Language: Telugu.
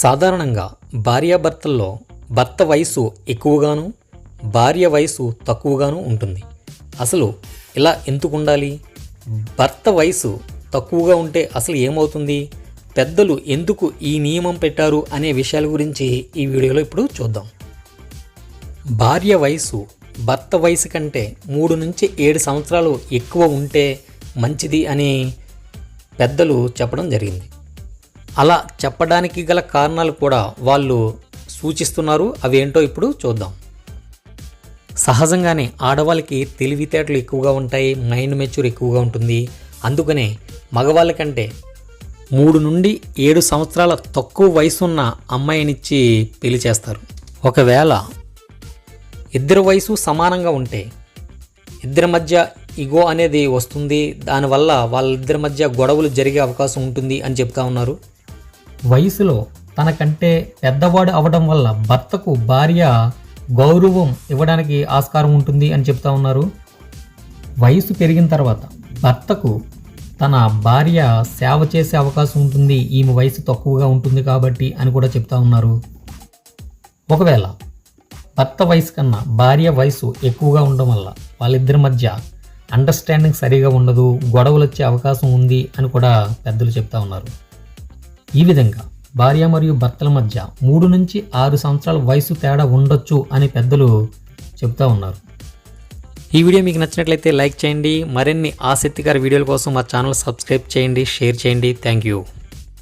సాధారణంగా భార్యాభర్తల్లో భర్త వయసు ఎక్కువగాను భార్య వయసు తక్కువగాను ఉంటుంది. అసలు ఇలా ఎందుకు ఉండాలి? భర్త వయసు తక్కువగా ఉంటే అసలు ఏమవుతుంది? పెద్దలు ఎందుకు ఈ నియమం పెట్టారు అనే విషయాల గురించి ఈ వీడియోలో ఇప్పుడు చూద్దాం. భార్య వయసు భర్త వయసు కంటే మూడు నుంచి ఏడు సంవత్సరాలు ఎక్కువ ఉంటే మంచిది అని పెద్దలు చెప్పడం జరిగింది. అలా చెప్పడానికి గల కారణాలు కూడా వాళ్ళు సూచిస్తున్నారు. అవి ఏంటో ఇప్పుడు చూద్దాం. సహజంగానే ఆడవాళ్ళకి తెలివితేటలు ఎక్కువగా ఉంటాయి మైండ్ మెచ్యూర్ ఎక్కువగా ఉంటుంది. అందుకనే మగవాళ్ళకంటే మూడు నుండి ఏడు సంవత్సరాల తక్కువ వయసున్న అమ్మాయినిచ్చి పెళ్ళి చేస్తారు. ఒకవేళ ఇద్దరి వయసు సమానంగా ఉంటే ఇద్దరి మధ్య ఇగో అనేది వస్తుంది. దానివల్ల వాళ్ళిద్దరి మధ్య గొడవలు జరిగే అవకాశం ఉంటుంది అని చెప్తా ఉన్నారు. వయసులో తనకంటే పెద్దవాడు అవడం వల్ల భర్తకు భార్య గౌరవం ఇవ్వడానికి ఆస్కారం ఉంటుంది అని చెప్తా ఉన్నారు. వయసు పెరిగిన తర్వాత భర్తకు తన భార్య సేవ చేసే అవకాశం ఉంటుంది. ఈమె వయసు తక్కువగా ఉంటుంది కాబట్టి అని కూడా చెప్తా ఉన్నారు. ఒకవేళ భర్త వయసు కన్నా భార్య వయసు ఎక్కువగా ఉండడం వల్ల వాళ్ళిద్దరి మధ్య అండర్స్టాండింగ్ సరిగా ఉండదు గొడవలు వచ్చే అవకాశం ఉంది అని కూడా పెద్దలు చెప్తా ఉన్నారు. ఈ విధంగా భార్య మరియు భర్తల మధ్య మూడు నుంచి ఆరు సంవత్సరాల వయసు తేడా ఉండొచ్చు అని పెద్దలు చెప్తా ఉన్నారు. ఈ వీడియో మీకు నచ్చినట్లయితే లైక్ చేయండి మరిన్ని ఆసక్తికర వీడియోల కోసం మా ఛానల్ సబ్స్క్రైబ్ చేయండి షేర్ చేయండి. Thank you.